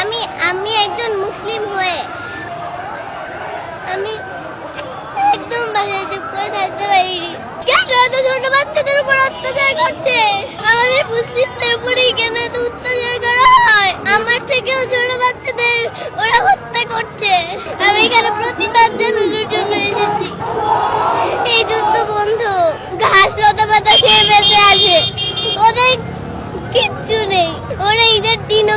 আমি আমি একজন মুসলিম হয়ে আমি একদম বাসায় চুপ করে থাকতে পারিনি। কেন এত ছোট বাচ্চাদের উপর অত্যাচার করছে? আমাদের মুসলিমদের উপরেই কেন এত অত্যাচার করা হয়? আমার থেকেও ছোট বাচ্চাদের ওরা হত্যা করছে। আমি এখানে প্রতিবাদ জানানোর জন্য এসেছি। এই যুদ্ধ বন্ধু। ঘাস লতা পাতা খেয়ে বেঁচে আছে। ওদের কিচ্ছু নেই। ওরা ঈদের দিনও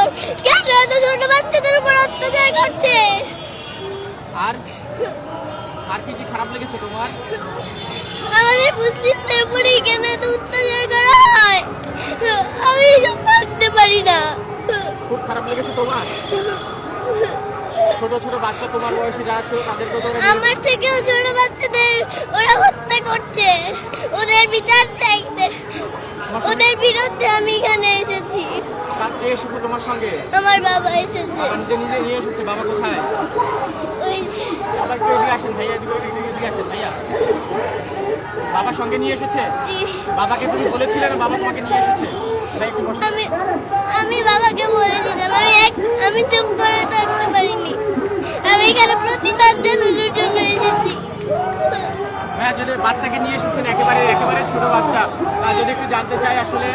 কেন এত ছোট বাচ্চাদের উপর অত্যাচার করছে? আর আর কি কি খারাপ লেগেছে তোমার? আমাদের মুসলিমদের উপরেই কেন এত অত্যাচার করা হয়? আমি এসব ভাবতে পারি না। খুব খারাপ লেগেছে তোমার? ছোট ছোট বাচ্চা তোমার বয়সে যারা ছিল তাদেরকে আমার থেকেও ছোট বাচ্চাদের কে এসেছে তোমার সঙ্গে? আমার বাবা এসেছে। বাবা নিজে নিজে নিয়ে এসেছে বাবা কোথায়? ওই যে বাবা একটু এদিকে আসেন ভাইয়া এদিকে এদিকে এদিকে আসেন ভাইয়া। বাবা সঙ্গে নিয়ে এসেছে? জি। বাবাকে তুমি বলেছিলে না বাবা তোমাকে নিয়ে এসেছে? ভাই একটু বসো। আমি আমি বাবাকে বলেছিলাম আমি যদি বাচ্চাকে নিয়ে এসেছেন, একেবারে একেবারে ছোট বাচ্চা। যদি একটু জানতে চাই আসলে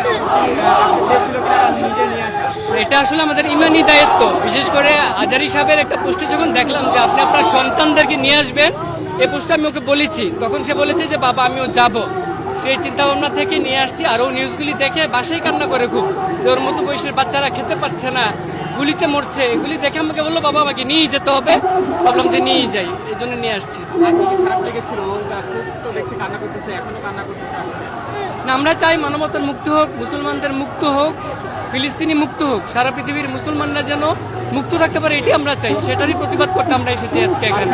এটা আসলে আমাদের ইমানি দায়িত্ব। বিশেষ করে আজারি সাহেবের একটা পোস্টে যখন দেখলাম যে আপনি আপনার সন্তানদেরকে নিয়ে আসবেন, এই পোস্টে আমি ওকে বলেছি। তখন সে বলেছে যে, বাবা, আমিও যাব। সেই চিন্তা ভাবনা থেকে নিয়ে আসছি। আর ও নিউজগুলি দেখে বাসায় কান্না করে খুব। যে ওর মতো বয়সের বাচ্চারা খেতে পারছে না। গুলিতে মরছে এগুলি দেখে আমাকে বলল বাবা আমাকে নিয়ে যেতে হবে। ভাবলাম যে নিয়েই যাই এই জন্য নিয়ে আসছি। না, আমরা চাই মানবতার মুক্ত হোক মুসলমানদের মুক্ত হোক ফিলিস্তিনি মুক্ত হোক সারা পৃথিবীর মুসলমানরা যেন মুক্ত থাকতে পারে এটি আমরা চাই। সেটারই প্রতিবাদ করতে আমরা এসেছি আজকে এখানে।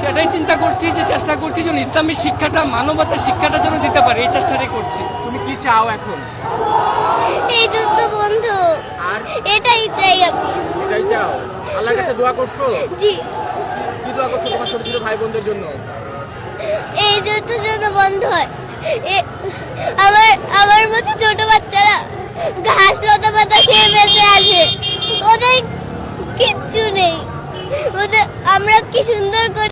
সেটাই চিন্তা করছি যে চেষ্টা করছি যেন ইসলামের শিক্ষাটা মানবতার শিক্ষাটা যেন দিতে পারে এই চেষ্টাটাই করছি। তুমি কি চাও এখন? এটাই চাই আমি। এটাই চাও? আল্লাহর কাছে দোয়া করছ? জি। কি দোয়া করছ তোমার ছোট ছোট ভাই বোনদের জন্য? এই যুদ্ধ যেন বন্ধ হয়। আমার আমার মতো ছোট বাচ্চারা ঘাস লতা পাতা খেয়ে বেঁচে আছে। ওদের কিচ্ছু নেই। ওদের আমরা কি সুন্দর করে